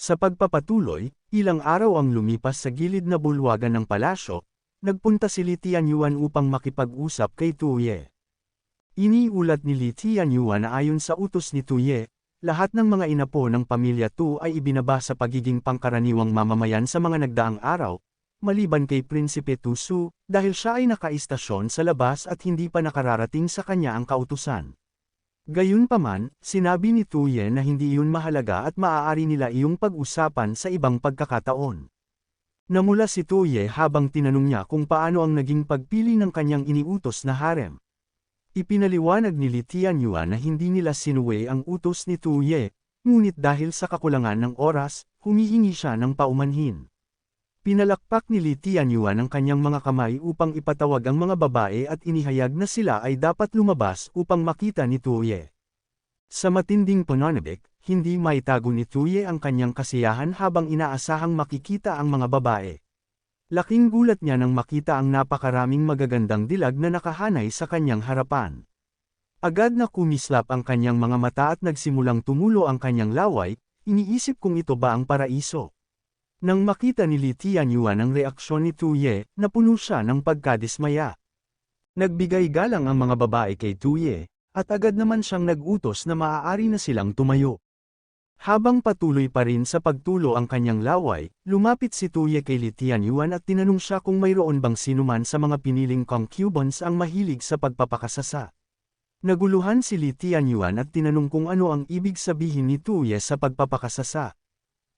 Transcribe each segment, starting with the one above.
Sa pagpapatuloy, ilang araw ang lumipas sa gilid na bulwagan ng palasyo, nagpunta si Li Tianyuan upang makipag-usap kay Tuye. Iniulat ni Li Tianyuan na ayon sa utos ni Tuye, lahat ng mga inapo ng pamilya Tu ay ibinaba sa pagiging pangkaraniwang mamamayan sa mga nagdaang araw, maliban kay Prinsipe Tusu, dahil siya ay nakaistasyon sa labas at hindi pa nakararating sa kanya ang kautusan. Gayunpaman, sinabi ni Tuye na hindi iyon mahalaga at maaari nila iyong pag-usapan sa ibang pagkakataon. Namula si Tuye habang tinanong niya kung paano ang naging pagpili ng kanyang iniutos na harem. Ipinaliwanag ni Li Tianyuan na hindi nila sinuway ang utos ni Tuye, ngunit dahil sa kakulangan ng oras, humihingi siya ng paumanhin. Pinalakpak ni Li Tianyuan ang kanyang mga kamay upang ipatawag ang mga babae at inihayag na sila ay dapat lumabas upang makita ni Tuye. Sa matinding pananabik, hindi maitago ni Tuye ang kanyang kasiyahan habang inaasahang makikita ang mga babae. Laking gulat niya nang makita ang napakaraming magagandang dilag na nakahanay sa kanyang harapan. Agad na kumislap ang kanyang mga mata at nagsimulang tumulo ang kanyang laway, iniisip kung ito ba ang paraiso. Nang makita ni Li Tianyuan ang reaksyon ni Tuye, napuno siya ng pagkadismaya. Nagbigay galang ang mga babae kay Tuye, at agad naman siyang nag-utos na maaari na silang tumayo. Habang patuloy pa rin sa pagtulo ang kanyang laway, lumapit si Tuye kay Li Tianyuan at tinanong siya kung mayroon bang sinuman sa mga piniling concubines ang mahilig sa pagpapakasasa. Naguluhan si Li Tianyuan at tinanong kung ano ang ibig sabihin ni Tuye sa pagpapakasasa.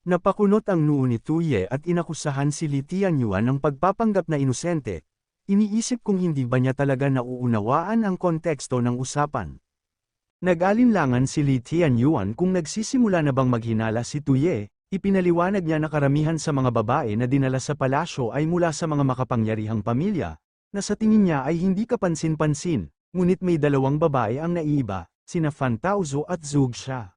Napakunot ang noo ni Tuye at inakusahan si Li Tianyuan ng pagpapanggap na inosente. Iniisip kung hindi ba niya talaga nauunawaan ang konteksto ng usapan. Nag-alinlangan si Li Tianyuan kung nagsisimula na bang maghinala si Tuye, ipinaliwanag niya na karamihan sa mga babae na dinala sa palasyo ay mula sa mga makapangyarihang pamilya, na sa tingin niya ay hindi kapansin-pansin, ngunit may dalawang babae ang naiiba, sina Fan Taozo at Zug Xia.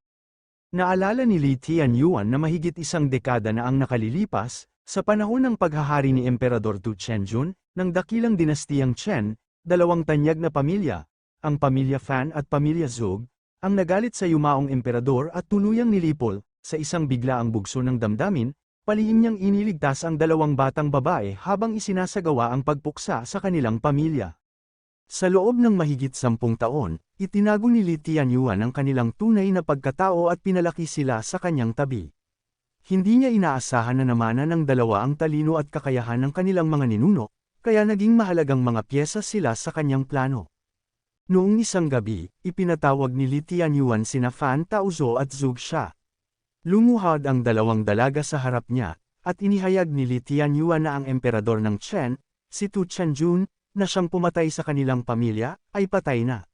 Naalala ni Li Tianyuan na mahigit isang dekada na ang nakalilipas, sa panahon ng paghahari ni Emperador Tu Chenjun, ng dakilang dinastiyang Chen, dalawang tanyag na pamilya, ang pamilya Fan at pamilya Zug, ang nagalit sa yumaong emperador at tuluyang nilipol, sa isang biglaang bugso ng damdamin, palihim niyang iniligtas ang dalawang batang babae habang isinasagawa ang pagpuksa sa kanilang pamilya. Sa loob ng mahigit sampung taon, itinago ni Li Tianyuan ang kanilang tunay na pagkatao at pinalaki sila sa kanyang tabi. Hindi niya inaasahan na namana ng dalawa ang talino at kakayahan ng kanilang mga ninuno, kaya naging mahalagang mga pyesa sila sa kanyang plano. Noong isang gabi, ipinatawag ni Li Tianyuan sina Fan Taozo at Zug Xia. Lumuhad ang dalawang dalaga sa harap niya, at inihayag ni Li Tianyuan na ang emperador ng Chen, si Tu Chenjun, na siyang pumatay sa kanilang pamilya, ay patay na.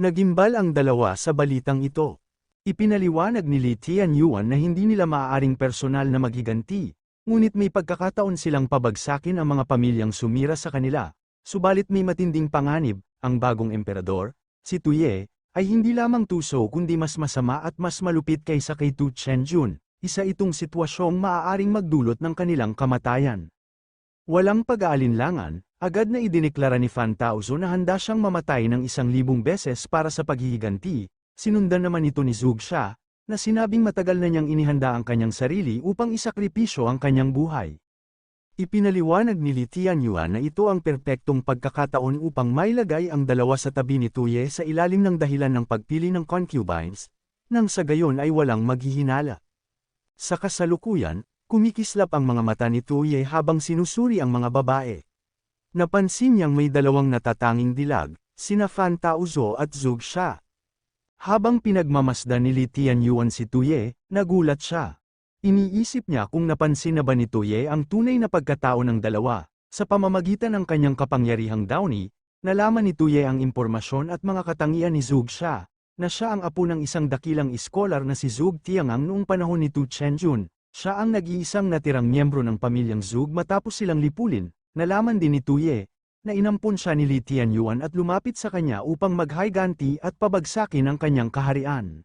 Nagimbal ang dalawa sa balitang ito. Ipinaliwanag ni Li Tianyuan na hindi nila maaaring personal na maghiganti, ngunit may pagkakataon silang pabagsakin ang mga pamilyang sumira sa kanila, subalit may matinding panganib, ang bagong emperador, si Tuye, ay hindi lamang tuso kundi mas masama at mas malupit kaysa kay Tu Chenjun, isa itong sitwasyong maaaring magdulot ng kanilang kamatayan. Walang pag-aalinlangan, agad na idineklara ni Fan Taozo na handa siyang mamatay ng isang libong beses para sa paghihiganti, sinundan naman ito ni Zug Xia, na sinabing matagal na niyang inihanda ang kanyang sarili upang isakripisyo ang kanyang buhay. Ipinaliwanag ni Li Tianyuan na ito ang perpektong pagkakataon upang mailagay ang dalawa sa tabi ni Tuye sa ilalim ng dahilan ng pagpili ng concubines, nang sa gayon ay walang maghihinala. Sa kasalukuyan, kumikislap ang mga mata ni Tuye habang sinusuri ang mga babae. Napansin niyang may dalawang natatanging dilag, sina Fan Taozo at Zug Xia. Habang pinagmamasdan ni Li Tianyuan si Tuye, nagulat siya. Iniisip niya kung napansin na ba ni Tuye ang tunay na pagkatao ng dalawa. Sa pamamagitan ng kanyang kapangyarihang Downey, nalaman ni Tuye ang impormasyon at mga katangian ni Zug Xia, na siya ang apo ng isang dakilang iskolar na si Zug Tiangang noong panahon ni Tu Chenjun. Siya ang nag-iisang natirang miyembro ng pamilyang Zug matapos silang lipulin. Nalaman din ni Tuye, na inampun siya ni Li Tianyuan at lumapit sa kanya upang maghayganti at pabagsakin ang kanyang kaharian.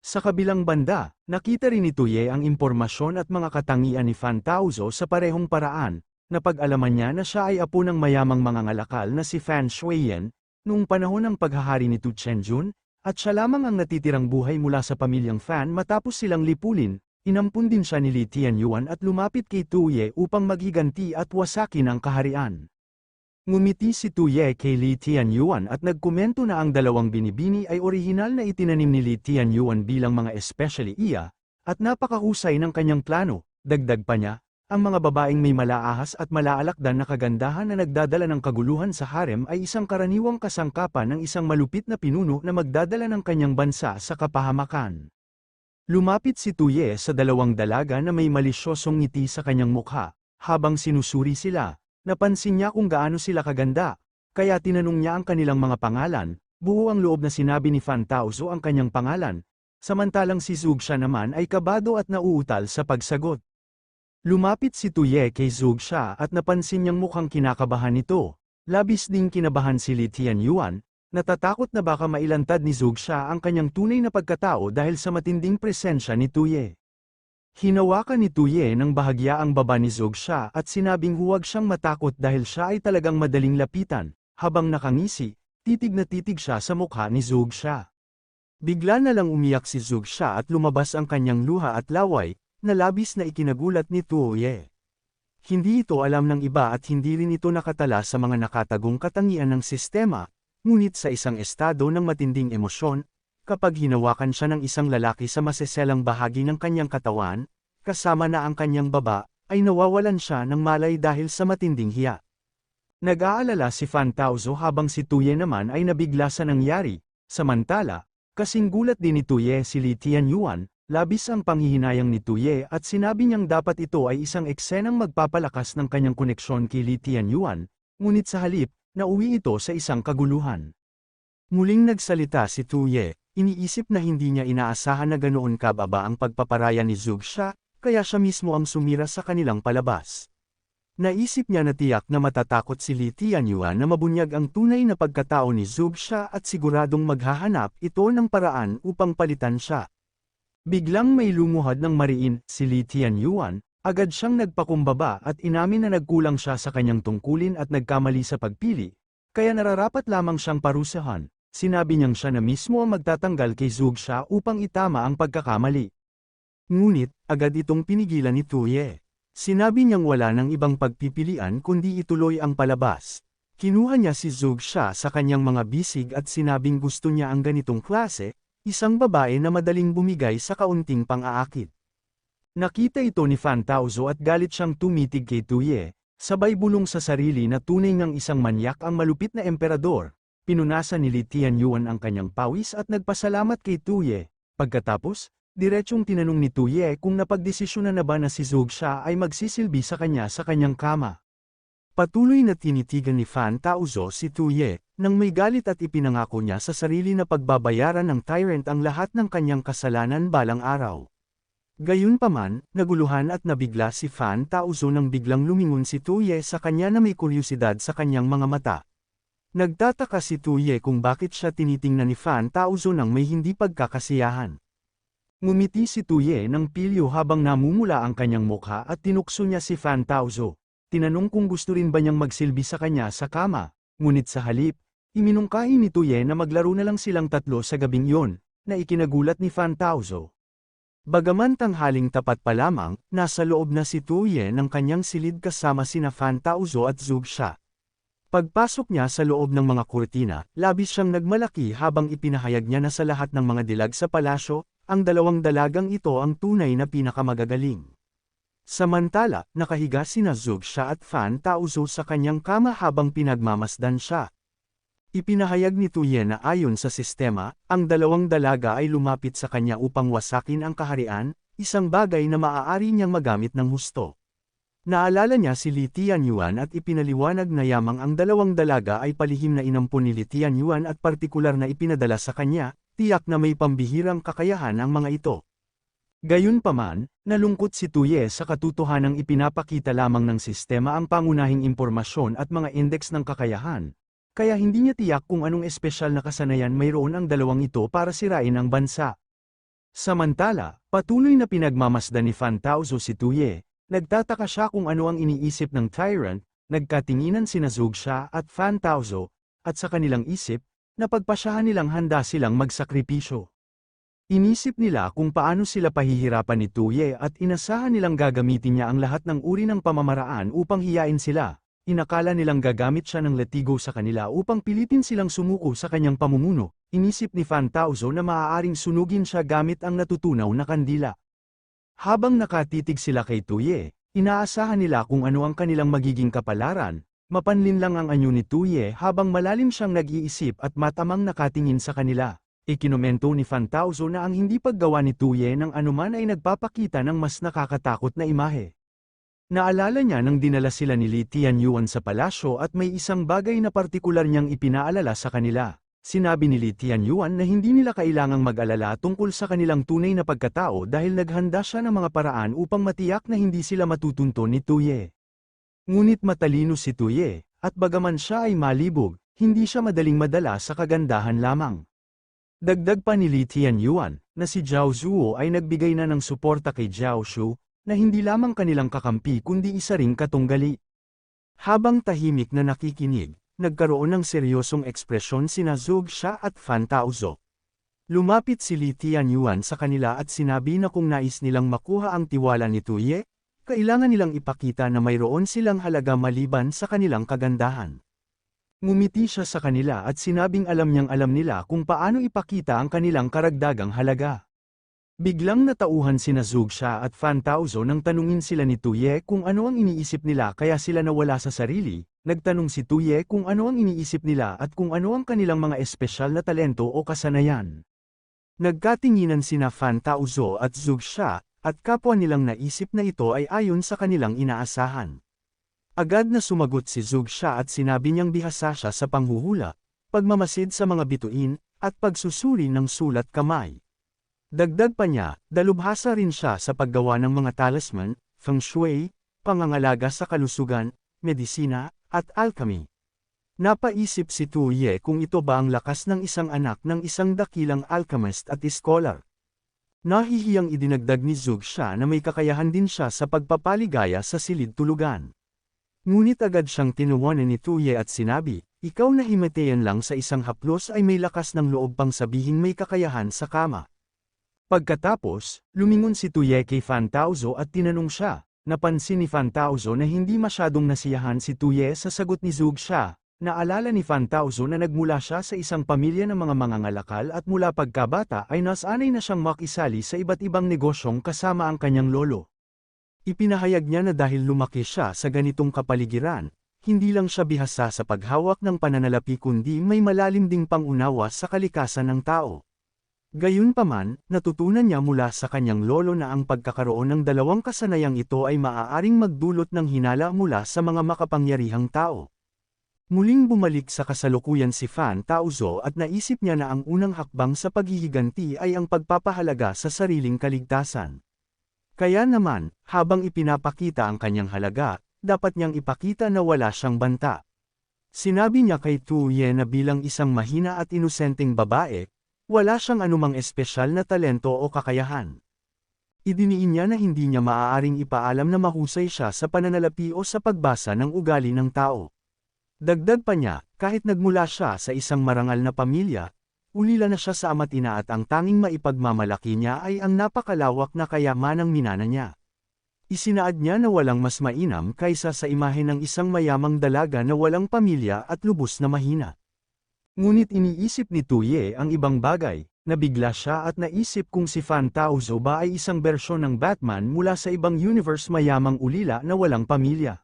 Sa kabilang banda, nakita rin ni Tuye ang impormasyon at mga katangian ni Fan Taozo sa parehong paraan, na pag-alaman niya na siya ay apo ng mayamang mga ngalakal na si Fan Shuiyan, noong panahon ng paghahari ni Tu Chenjun, at siya lamang ang natitirang buhay mula sa pamilyang Fan matapos silang lipulin, inampun din siya ni Li Tianyuan at lumapit kay Tuye upang maghiganti at wasakin ang kaharian. Ngumiti si Tuye kay Li Tianyuan at nagkomento na ang dalawang binibini ay orihinal na itinanim ni Li Tianyuan bilang mga especially iya, at napakahusay ng kanyang plano, dagdag pa niya, ang mga babaeng may malaahas at malaalakdan na kagandahan na nagdadala ng kaguluhan sa harem ay isang karaniwang kasangkapan ng isang malupit na pinuno na magdadala ng kanyang bansa sa kapahamakan. Lumapit si Tuye sa dalawang dalaga na may malisyosong ngiti sa kanyang mukha, habang sinusuri sila, napansin niya kung gaano sila kaganda, kaya tinanong niya ang kanilang mga pangalan, buo ang loob na sinabi ni Fan Taozo ang kanyang pangalan, samantalang si Zugsha naman ay kabado at nauutal sa pagsagot. Lumapit si Tuye kay Zugsha at napansin niyang mukhang kinakabahan nito, labis ding kinabahan si Li Tianyuan, natatakot na baka mailantad ni Zugsha ang kanyang tunay na pagkatao dahil sa matinding presensya ni Tuye. Hinawakan ni Tuye ng bahagya ang baba ni Zugsha at sinabing huwag siyang matakot dahil siya ay talagang madaling lapitan, habang nakangisi, titig na titig siya sa mukha ni Zugsha. Bigla na lang umiyak si Zugsha at lumabas ang kanyang luha at laway, na labis na ikinagulat ni Tuoye. Hindi ito alam ng iba at hindi rin ito nakatala sa mga nakatagong katangian ng sistema, ngunit sa isang estado ng matinding emosyon, kapag hinawakan siya ng isang lalaki sa maseselang bahagi ng kanyang katawan, kasama na ang kanyang baba, ay nawawalan siya ng malay dahil sa matinding hiya. Nag-aalala si Fan Taozo habang si Tuye naman ay nabigla sa nangyari, samantala, kasing gulat din ni Tuye si Li Tianyuan, Labis ang panghihinayang ni Tuye at sinabi niyang dapat ito ay isang eksenang magpapalakas ng kanyang koneksyon kay Li Tianyuan, ngunit sa halip, nauwi ito sa isang kaguluhan. Muling nagsalita si Tuye, iniisip na hindi niya inaasahan na ganoon kababa ang pagpaparaya ni Zugsha, kaya siya mismo ang sumira sa kanilang palabas. Naisip niya na tiyak na matatakot si Li Tianyuan na mabunyag ang tunay na pagkatao ni Zugsha at siguradong maghahanap ito ng paraan upang palitan siya. Biglang may lumuhad ng mariin, si Li Tianyuan, agad siyang nagpakumbaba at inamin na nagkulang siya sa kanyang tungkulin at nagkamali sa pagpili, kaya nararapat lamang siyang parusahan. Sinabi niyang siya na mismo ang magtatanggal kay Zugsha upang itama ang pagkakamali. Ngunit, agad itong pinigilan ni Tuye. Sinabi niyang wala ng ibang pagpipilian kundi ituloy ang palabas. Kinuha niya si Zugsha sa kanyang mga bisig at sinabing gusto niya ang ganitong klase, Isang babae na madaling bumigay sa kaunting pang-aakit. Nakita ito ni Fan Taozo at galit siyang tumitig kay Tuye, sabay bulong sa sarili na tunay ng isang manyak ang malupit na emperador. Pinunasan ni Li Tianyuan ang kanyang pawis at nagpasalamat kay Tuye. Pagkatapos, diretsyong tinanong ni Tuye kung napagdesisyonan na ba na si Zugsha ay magsisilbi sa kanya sa kanyang kama. Patuloy na tinitigan ni Fan Taozo si Tuye, nang may galit at ipinangako niya sa sarili na pagbabayaran ng tyrant ang lahat ng kanyang kasalanan balang araw. Gayunpaman, naguluhan at nabigla si Fan Taozo nang biglang lumingon si Tuye sa kanya na may kuryosidad sa kanyang mga mata. Nagtataka si Tuye kung bakit siya tinitingnan ni Fan Taozo nang may hindi pagkakasiyahan. Ngumiti si Tuye ng pilyo habang namumula ang kanyang mukha at tinukso niya si Fan Taozo. Tinanong kung gusto rin ba niyang magsilbi sa kanya sa kama, ngunit sa halip, Iminungkahi ni Tuye na maglaro na lang silang tatlo sa gabing yon, na ikinagulat ni Fan Taozo. Bagaman tanghaling tapat pa lamang, nasa loob na si Tuye ng kanyang silid kasama sina Fan Taozo at Zugsha. Pagpasok niya sa loob ng mga kurtina, labis siyang nagmalaki habang ipinahayag niya na sa lahat ng mga dilag sa palasyo, ang dalawang dalagang ito ang tunay na pinakamagagaling. Samantala, nakahiga sina Zugsha at Fan Taozo sa kanyang kama habang pinagmamasdan siya. Ipinahayag ni Tuye na ayon sa sistema, ang dalawang dalaga ay lumapit sa kanya upang wasakin ang kaharian, isang bagay na maaari niyang magamit ng husto. Naalala niya si Li Tianyuan at ipinaliwanag na yamang ang dalawang dalaga ay palihim na inampun ni Li Tianyuan at partikular na ipinadala sa kanya, tiyak na may pambihirang kakayahan ang mga ito. Gayunpaman, nalungkot si Tuye sa katotohanang ipinapakita lamang ng sistema ang pangunahing impormasyon at mga indeks ng kakayahan, kaya hindi niya tiyak kung anong espesyal na kasanayan mayroon ang dalawang ito para sirain ang bansa. Samantala, patuloy na pinagmamasdan ni Fan Taozo si Tuye, nagtataka siya kung ano ang iniisip ng tyrant, nagkatinginan sina Zugsha at Fan Taozo, at sa kanilang isip, napagpasyahan nilang handa silang magsakripisyo. Inisip nila kung paano sila pahihirapan ni Tuye at inasahan nilang gagamitin niya ang lahat ng uri ng pamamaraan upang hiyain sila. Inakala nilang gagamit siya ng letigo sa kanila upang pilitin silang sumuko sa kanyang pamumuno. Inisip ni Fan Taozo na maaaring sunugin siya gamit ang natutunaw na kandila. Habang nakatitig sila kay Tuye, inaasahan nila kung ano ang kanilang magiging kapalaran, mapanlin lang ang anyo ni Tuye habang malalim siyang nag-iisip at matamang nakatingin sa kanila. Ikinomento ni Fantauzo na ang hindi paggawa ni Tuye ng anuman ay nagpapakita ng mas nakakatakot na imahe. Naalala niya nang dinala sila ni Li Tianyuan sa palasyo at may isang bagay na partikular niyang ipinaalala sa kanila. Sinabi ni Li Tianyuan na hindi nila kailangang mag-alala tungkol sa kanilang tunay na pagkatao dahil naghanda siya ng mga paraan upang matiyak na hindi sila matutunto ni Tuye. Ngunit matalino si Tuye, at bagaman siya ay malibog, hindi siya madaling madala sa kagandahan lamang. Dagdag pa ni Li Tianyuan, na si Zhao Zuo ay nagbigay na ng suporta kay Zhao Shu, na hindi lamang kanilang kakampi kundi isa ring katunggali. Habang tahimik na nakikinig, nagkaroon ng seryosong ekspresyon sina Zhug Sha at Fan Taozo. Lumapit si Li Tianyuan sa kanila at sinabi na kung nais nilang makuha ang tiwala ni Tuye, kailangan nilang ipakita na mayroon silang halaga maliban sa kanilang kagandahan. Ngumiti siya sa kanila at sinabing alam niyang alam nila kung paano ipakita ang kanilang karagdagang halaga. Biglang natauhan sina Zugsha at Fan Taozo nang tanungin sila ni Tuye kung ano ang iniisip nila kaya sila nawala sa sarili, nagtanong si Tuye kung ano ang iniisip nila at kung ano ang kanilang mga espesyal na talento o kasanayan. Nagkatinginan sina Fan Taozo at Zugsha, at kapwa nilang naisip na ito ay ayon sa kanilang inaasahan. Agad na sumagot si Zug siya at sinabi niyang bihasa siya sa panghuhula, pagmamasid sa mga bituin, at pagsusuri ng sulat kamay. Dagdag pa niya, dalubhasa rin siya sa paggawa ng mga talisman, feng shui, pangangalaga sa kalusugan, medisina, at alchemy. Napaisip si Tuye kung ito ba ang lakas ng isang anak ng isang dakilang alchemist at scholar. Nahihiyang idinagdag ni Zug siya na may kakayahan din siya sa pagpapaligaya sa silid tulugan. Ngunit agad siyang tinuwanan ni Tuye at sinabi, ikaw na himatayan lang sa isang haplos ay may lakas ng loob pang sabihin may kakayahan sa kama. Pagkatapos, lumingon si Tuye kay Fantauzo at tinanong siya, napansin ni Fantauzo na hindi masyadong nasiyahan si Tuye sa sagot ni Zug siya, naalala ni Fantauzo na nagmula siya sa isang pamilya ng mga mangangalakal at mula pagkabata ay nasanay na siyang makisali sa iba't ibang negosyong kasama ang kanyang lolo. Ipinahayag niya na dahil lumaki siya sa ganitong kapaligiran, hindi lang siya bihasa sa paghawak ng pananalapi kundi may malalim ding pangunawa sa kalikasan ng tao. Gayunpaman, natutunan niya mula sa kanyang lolo na ang pagkakaroon ng dalawang kasanayang ito ay maaaring magdulot ng hinala mula sa mga makapangyarihang tao. Muling bumalik sa kasalukuyan si Fan Taozo at naisip niya na ang unang hakbang sa paghihiganti ay ang pagpapahalaga sa sariling kaligtasan. Kaya naman, habang ipinapakita ang kanyang halaga, dapat niyang ipakita na wala siyang banta. Sinabi niya kay Tu Ye na bilang isang mahina at inosenteng babae, wala siyang anumang espesyal na talento o kakayahan. Idiniin niya na hindi niya maaaring ipaalam na mahusay siya sa pananalapi o sa pagbasa ng ugali ng tao. Dagdag pa niya, kahit nagmula siya sa isang marangal na pamilya, Ulila na siya sa ama't ina at ang tanging maipagmamalaki niya ay ang napakalawak na kayamanang minana niya. Isinaad niya na walang mas mainam kaysa sa imahe ng isang mayamang dalaga na walang pamilya at lubos na mahina. Ngunit iniisip ni Tuye ang ibang bagay, nabigla siya at naisip kung si Fan Taozo ba ay isang bersyon ng Batman mula sa ibang universe mayamang ulila na walang pamilya.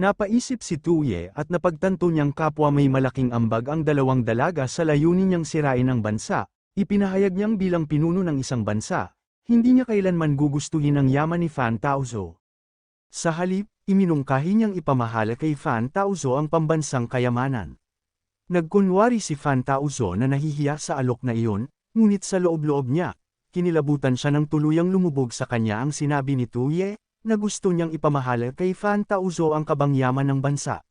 Napaisip si Tuye at napagtanto niyang kapwa may malaking ambag ang dalawang dalaga sa layunin niyang sirain ang bansa, ipinahayag niyang bilang pinuno ng isang bansa, hindi niya kailanman gugustuhin ang yaman ni Fan Taozo. Sa halip, iminungkahi niyang ipamahala kay Fan Taozo ang pambansang kayamanan. Nagkunwari si Fan Taozo na nahihiya sa alok na iyon, ngunit sa loob-loob niya, kinilabutan siya ng tuluyang lumubog sa kanya ang sinabi ni Tuye, na gusto niyang ipamahala kay Fan Tauzo ang kabangyaman ng bansa.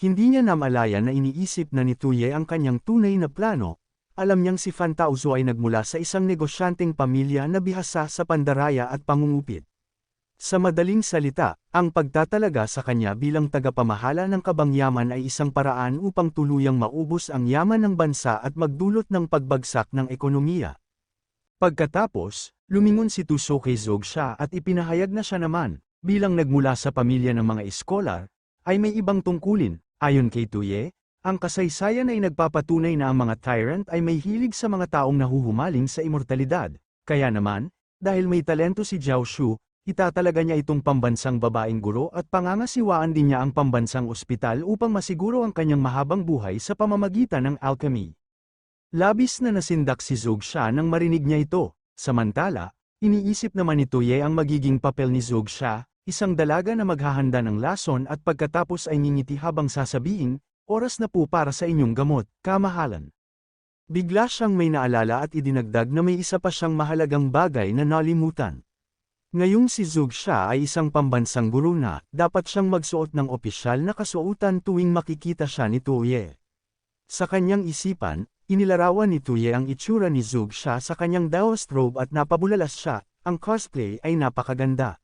Hindi niya namalaya na iniisip na ni Tuye ang kanyang tunay na plano, alam niyang si Fan Tauzo ay nagmula sa isang negosyanteng pamilya na bihasa sa pandaraya at pangungupit. Sa madaling salita, ang pagtatalaga sa kanya bilang tagapamahala ng kabangyaman ay isang paraan upang tuluyang maubos ang yaman ng bansa at magdulot ng pagbagsak ng ekonomiya. Pagkatapos, lumingon si Tuso kay Zogsha at ipinahayag na siya naman, bilang nagmula sa pamilya ng mga eskolar, ay may ibang tungkulin, ayon kay Tuye, ang kasaysayan ay nagpapatunay na ang mga tyrant ay may hilig sa mga taong nahuhumaling sa immortalidad, kaya naman, dahil may talento si Jiao Shu, itatalaga niya itong pambansang babaeng guro at pangangasiwaan din niya ang pambansang ospital upang masiguro ang kanyang mahabang buhay sa pamamagitan ng alchemy. Labis na nasindak si Zogsha nang marinig niya ito, samantala, iniisip naman ni Tuye ang magiging papel ni Zogsha, isang dalaga na maghahanda ng lason at pagkatapos ay ngingiti habang sasabihin, oras na po para sa inyong gamot, kamahalan. Bigla siyang may naalala at idinagdag na may isa pa siyang mahalagang bagay na nalimutan. Ngayong si Zogsha ay isang pambansang guru na, dapat siyang magsuot ng opisyal na kasuotan tuwing makikita siya ni Tuye. Sa kanyang isipan, inilarawan ni Tuye ang itsura ni Zogsha sa kanyang Daoist robe at napabulalas siya, ang cosplay ay napakaganda.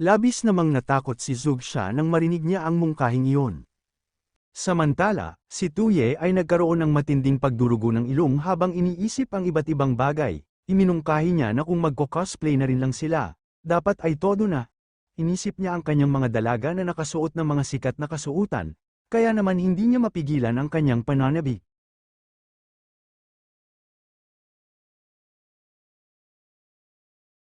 Labis namang natakot si Zogsha nang marinig niya ang mungkahing iyon. Samantala, si Tuye ay nagkaroon ng matinding pagdurugo ng ilong habang iniisip ang iba't ibang bagay, iminungkahi niya na kung magko-cosplay na rin lang sila, dapat ay todo na. Inisip niya ang kanyang mga dalaga na nakasuot ng mga sikat na kasuotan, kaya naman hindi niya mapigilan ang kanyang pananabik.